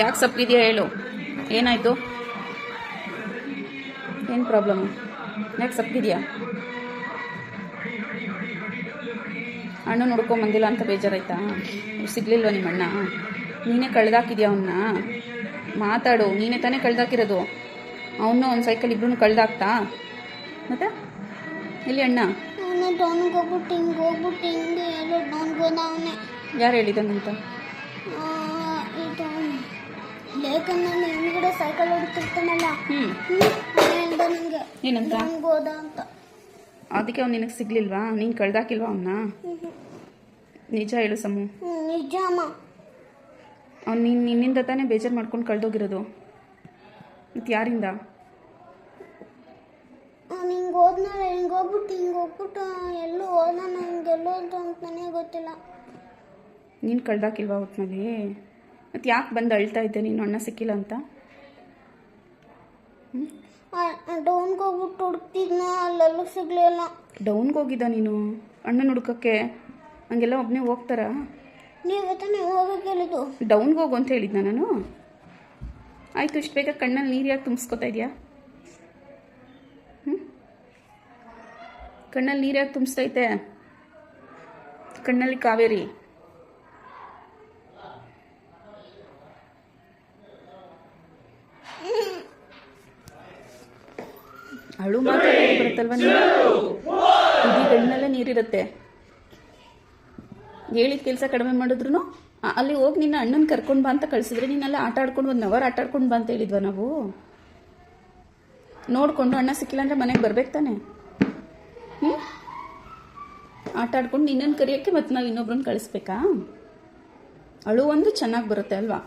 ಯಾಕೆ ಸಪ್ಪಿದೆಯಾ ಹೇಳು? ಏನಾಯಿತು? ಏನು ಪ್ರಾಬ್ಲಮ್ಮು ಯಾಕೆ ಸಪ್ಪಿದೆಯಾ ಅಣ್ಣ ನೋಡ್ಕೊಂಬಂದಿಲ್ಲ ಅಂತ ಬೇಜಾರಾಯ್ತಾ? ಸಿಗ್ಲಿಲ್ವ ನಿಮ್ಮ ಅಣ್ಣ? ನೀನೇ ಕಳ್ದಾಕಿದ್ಯಾ ಅವನ್ನ ಮಾತಾಡು ನೀನೇ ತಾನೇ ಕಳ್ದಾಕಿರೋದು. ಅವನು ಒಂದು ಸೈಕಲ್ ಇಬ್ರು ಕಳ್ದಾಕ್ತಾ? ಮತ್ತೆ? ಇಲ್ಲಿ ಅಣ್ಣ? ಯಾರು ಟೌನ್ಗೆ ಲೇಖನಲ್ಲಿ ಹಿಂದ್ಗಡೆ ಸೈಕಲ್ ಹೊಡಿತಿರ್ತಾನಲ್ಲ. ಹ್ಮ್. ಹೇಳ್ದ ನನಗೆ ಏನಂತ? ಟೌನ್ಗೆ ಹೋದ ಅಂತ. ಅದಕ್ಕೆ ಅವ್ನು ನಿನಗೆ ಸಿಗ್ಲಿಲ್ವಾ? ನೀನು ಕಳ್ದಾಕಿಲ್ವಾ ಅವನ್ನ ನಿಜ ಹೇಳು ಸಮು. ಅವ್ನ ನಿಜ ಅಮ್ಮ. ಅವ್ನು ನೀನು ನಿನ್ನಿಂದ ತಾನೇ ಬೇಜಾರು ಮಾಡ್ಕೊಂಡು ಕಳ್ದೋಗಿರೋದು. ಮತ್ತು ಯಾರಿಂದ? ಅವ್ನು ಹಿಂಗೆ ಹೋದ್ನಲ್ಲ ಹಿಂಗೆ ಹೋಗ್ಬಿಟ್ಟು ಹಿಂಗೆ ಹೋಗ್ಬಿಟ್ಟು ಎಲ್ಲೋ ಹೋದ ನನಗೆ ಎಲ್ಲೋ ಅಂತ ಅಂತ ನನಗೆ ಗೊತ್ತಿಲ್ಲ. ನೀನು ಕಳ್ದಾಕಿಲ್ವಾ ಒಟ್ಟಿನಲ್ಲಿ ಮತ್ತು ಯಾಕೆ ಬಂದು ಅಳ್ತಾ ಇದ್ದೆ ನೀನು ಅಣ್ಣ ಸಿಕ್ಕಿಲ್ಲ ಅಂತ? ಡೌನ್ಗೆ ಹೋಗ್ಬಿಟ್ಟು ಹುಡುಕ್ತಿದ್ನ ಅಲ್ಲೆಲ್ಲೂ ಸಿಗಲಿಲ್ಲ. ಡೌನ್ಗೆ ಹೋಗಿದ್ದ ನೀನು? ಅಣ್ಣನ ಹುಡುಕಕ್ಕೆ ಹಂಗೆಲ್ಲ ಒಬ್ಬನೇ ಹೋಗ್ತಾರಾ? ನೀವು ತಾನೇ ಹೋಗಕ್ಕೆ ಹೇಳಿದ್ದು? ಡೌನ್ಗೆ ಹೋಗು ಅಂತ ಹೇಳಿದ್ನ ನಾನು? ಆಯಿತು ಇಷ್ಟು ಬೇಗ ಕಣ್ಣಲ್ಲಿ ನೀರು ಯಾಕೆ ತುಂಬಿಸ್ಕೊತಾ ಇದೆಯಾ? ಹ್ಞೂ ಕಣ್ಣಲ್ಲಿ ನೀರು ಯಾಕೆ ತುಂಬಿಸ್ತೈತೆ ಕಣ್ಣಲ್ಲಿ ಕಾವೇರಿ? ಅಳು ಮಾತ್ರ ಬರುತ್ತಲ್ವ ನೀರು ಇಡೀ ಕಣ್ಣಲ್ಲೇ ನೀರಿರುತ್ತೆ. ಹೇಳಿದ ಕೆಲಸ ಕಡಿಮೆ ಮಾಡಿದ್ರು ಅಲ್ಲಿ ಹೋಗಿ ನಿನ್ನ ಅಣ್ಣನ ಕರ್ಕೊಂಡು ಬಾ ಅಂತ ಕಳಿಸಿದ್ರೆ ನೀನೆಲ್ಲ ಆಟ ಆಡ್ಕೊಂಡು ಒಂದು ಅವರ್ ಆಟ ಆಡ್ಕೊಂಡು ಬಾ ಅಂತ ಹೇಳಿದ್ವ ನಾವು? ನೋಡಿಕೊಂಡು ಅಣ್ಣ ಸಿಕ್ಕಿಲ್ಲ ಅಂದರೆ ಮನೆಗೆ ಬರ್ಬೇಕು ತಾನೆ? ಹ್ಞೂ ಆಟ ಆಡ್ಕೊಂಡು ನಿನ್ನನ್ನು ಕರೆಯೋಕ್ಕೆ ಮತ್ತೆ ನಾವು ಇನ್ನೊಬ್ರನ್ನ ಕಳಿಸ್ಬೇಕಾ? ಅಳು ಒಂದು ಚೆನ್ನಾಗಿ ಬರುತ್ತೆ ಅಲ್ವಾ?